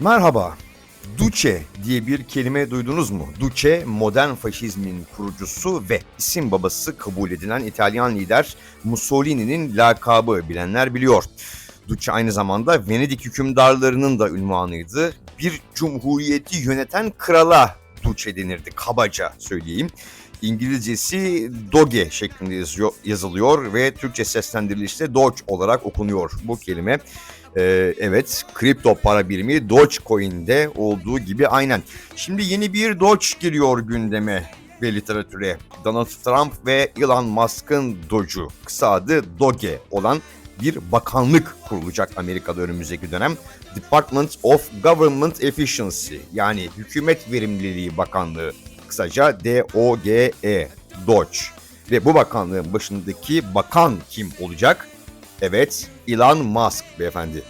Merhaba. Duce diye bir kelime duydunuz mu? Duce, modern faşizmin kurucusu ve isim babası kabul edilen İtalyan lider Mussolini'nin lakabı bilenler biliyor. Duce aynı zamanda Venedik hükümdarlarının da ünvanıydı. Bir cumhuriyeti yöneten krala Duce denirdi kabaca söyleyeyim. İngilizcesi Doge şeklinde yazıyor, yazılıyor ve Türkçe seslendirilişte Doge olarak okunuyor bu kelime. Ee, evet, kripto para birimi Dogecoin'de olduğu gibi aynen. Şimdi yeni bir Doge giriyor gündeme ve literatüre. Donald Trump ve Elon Musk'ın Doge'u, kısa adı Doge olan bir bakanlık kurulacak Amerika'da önümüzdeki dönem. Department of Government Efficiency yani Hükümet Verimliliği Bakanlığı kısaca DOGE, Doge. Ve bu bakanlığın başındaki bakan kim olacak? Evet, Elon Musk beyefendi.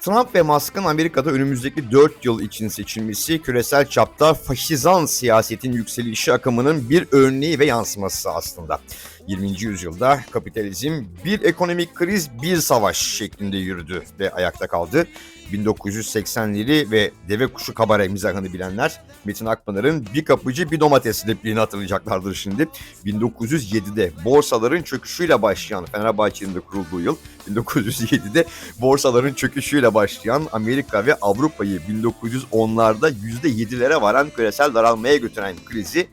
Trump ve Musk'ın Amerika'da önümüzdeki 4 yıl için seçilmesi küresel çapta faşizan siyasetin yükselişi akımının bir örneği ve yansıması aslında. 20. yüzyılda kapitalizm bir ekonomik kriz bir savaş şeklinde yürüdü ve ayakta kaldı. 1980'leri ve deve kuşu kabare mizahını bilenler Metin Akpınar'ın bir kapıcı bir domates repliğini hatırlayacaklardır şimdi. 1907'de borsaların çöküşüyle başlayan Fenerbahçe'nin de kurulduğu yıl 1907'de borsaların çöküşüyle başlayan Amerika ve Avrupa'yı 1910'larda %7'lere varan küresel daralmaya götüren krizi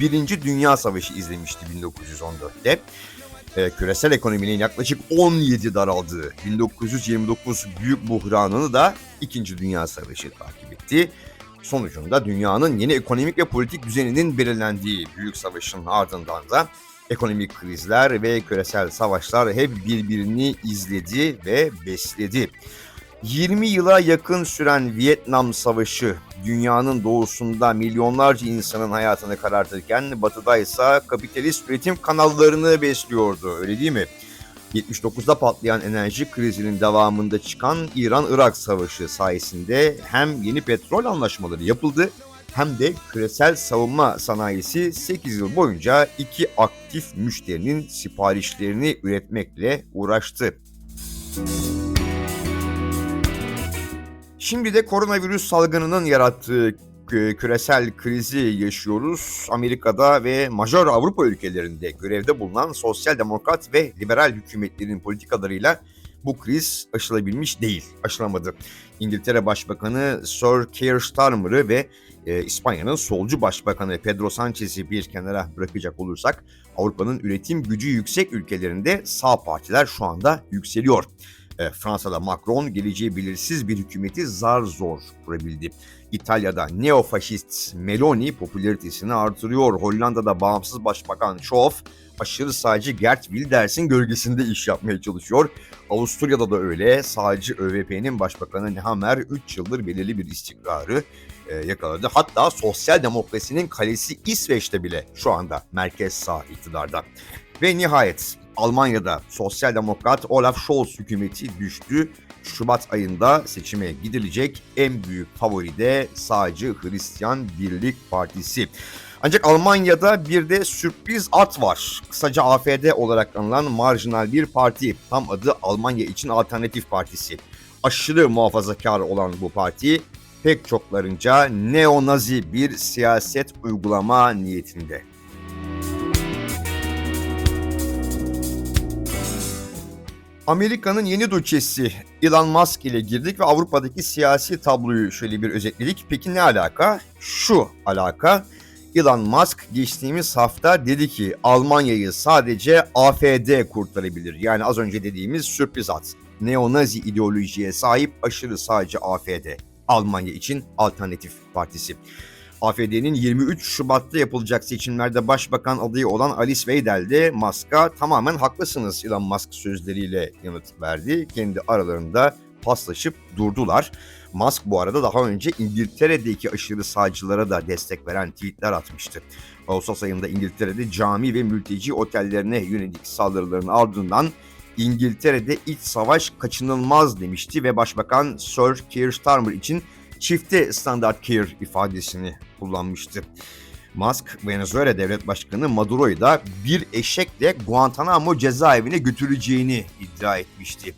Birinci Dünya Savaşı izlemişti 1914'te. Ee, küresel ekonominin yaklaşık 17 daraldığı 1929 büyük buhranını da İkinci Dünya Savaşı takip etti. Sonucunda dünyanın yeni ekonomik ve politik düzeninin belirlendiği büyük savaşın ardından da ekonomik krizler ve küresel savaşlar hep birbirini izledi ve besledi. 20 yıla yakın süren Vietnam Savaşı dünyanın doğusunda milyonlarca insanın hayatını karartırken batıda ise kapitalist üretim kanallarını besliyordu öyle değil mi? 79'da patlayan enerji krizinin devamında çıkan İran-Irak Savaşı sayesinde hem yeni petrol anlaşmaları yapıldı hem de küresel savunma sanayisi 8 yıl boyunca iki aktif müşterinin siparişlerini üretmekle uğraştı. Şimdi de koronavirüs salgınının yarattığı kü- küresel krizi yaşıyoruz. Amerika'da ve majör Avrupa ülkelerinde görevde bulunan sosyal demokrat ve liberal hükümetlerin politikalarıyla bu kriz aşılabilmiş değil, aşılamadı. İngiltere Başbakanı Sir Keir Starmer'ı ve e, İspanya'nın solcu başbakanı Pedro Sanchez'i bir kenara bırakacak olursak Avrupa'nın üretim gücü yüksek ülkelerinde sağ partiler şu anda yükseliyor. E, Fransa'da Macron geleceği belirsiz bir hükümeti zar zor kurabildi. İtalya'da neofaşist Meloni popülaritesini artırıyor. Hollanda'da bağımsız başbakan Schoof aşırı sağcı Gert Wilders'in gölgesinde iş yapmaya çalışıyor. Avusturya'da da öyle. Sağcı ÖVP'nin başbakanı Nehammer 3 yıldır belirli bir istikrarı e, yakaladı. Hatta sosyal demokrasinin kalesi İsveç'te bile şu anda merkez sağ iktidarda. Ve nihayet Almanya'da Sosyal Demokrat Olaf Scholz hükümeti düştü. Şubat ayında seçime gidilecek en büyük favori de sağcı Hristiyan Birlik Partisi. Ancak Almanya'da bir de sürpriz at var. Kısaca AFD olarak anılan marjinal bir parti. Tam adı Almanya için Alternatif Partisi. Aşırı muhafazakar olan bu parti pek çoklarınca neo-nazi bir siyaset uygulama niyetinde. Amerika'nın yeni duçesi Elon Musk ile girdik ve Avrupa'daki siyasi tabloyu şöyle bir özetledik. Peki ne alaka? Şu alaka. Elon Musk geçtiğimiz hafta dedi ki Almanya'yı sadece AFD kurtarabilir. Yani az önce dediğimiz sürpriz at. Neonazi ideolojiye sahip aşırı sağcı AFD. Almanya için Alternatif Partisi. AFD'nin 23 Şubat'ta yapılacak seçimlerde başbakan adayı olan Alice Weidel de Musk'a tamamen haklısınız Elon Musk sözleriyle yanıt verdi. Kendi aralarında paslaşıp durdular. Musk bu arada daha önce İngiltere'deki aşırı sağcılara da destek veren tweetler atmıştı. Ağustos ayında İngiltere'de cami ve mülteci otellerine yönelik saldırıların ardından İngiltere'de iç savaş kaçınılmaz demişti ve Başbakan Sir Keir Starmer için çifte standart care ifadesini kullanmıştı. Musk, Venezuela Devlet Başkanı Maduro'yu da bir eşekle Guantanamo cezaevine götüreceğini iddia etmişti.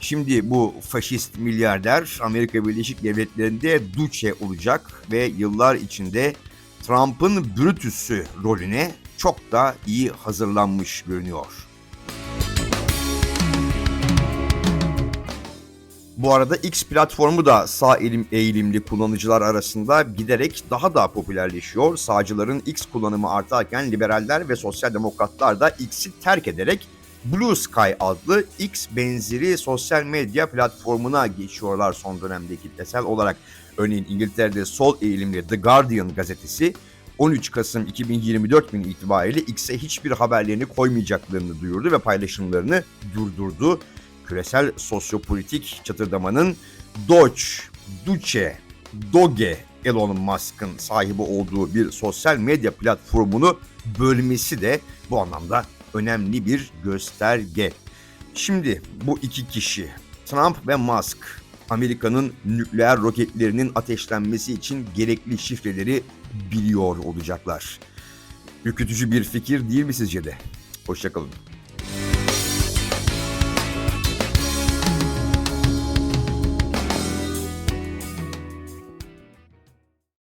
Şimdi bu faşist milyarder Amerika Birleşik Devletleri'nde Duce olacak ve yıllar içinde Trump'ın Brutus'u rolüne çok da iyi hazırlanmış görünüyor. Bu arada X platformu da sağ elim eğilimli kullanıcılar arasında giderek daha da popülerleşiyor. Sağcıların X kullanımı artarken liberaller ve sosyal demokratlar da X'i terk ederek Blue Sky adlı X benzeri sosyal medya platformuna geçiyorlar son dönemde kitlesel olarak. Örneğin İngiltere'de sol eğilimli The Guardian gazetesi 13 Kasım 2024 günü itibariyle X'e hiçbir haberlerini koymayacaklarını duyurdu ve paylaşımlarını durdurdu. Küresel sosyopolitik çatırdamanın Doge, Duce, Doge Elon Musk'ın sahibi olduğu bir sosyal medya platformunu bölmesi de bu anlamda önemli bir gösterge. Şimdi bu iki kişi Trump ve Musk Amerika'nın nükleer roketlerinin ateşlenmesi için gerekli şifreleri biliyor olacaklar. Ürkütücü bir fikir değil mi sizce de? Hoşçakalın.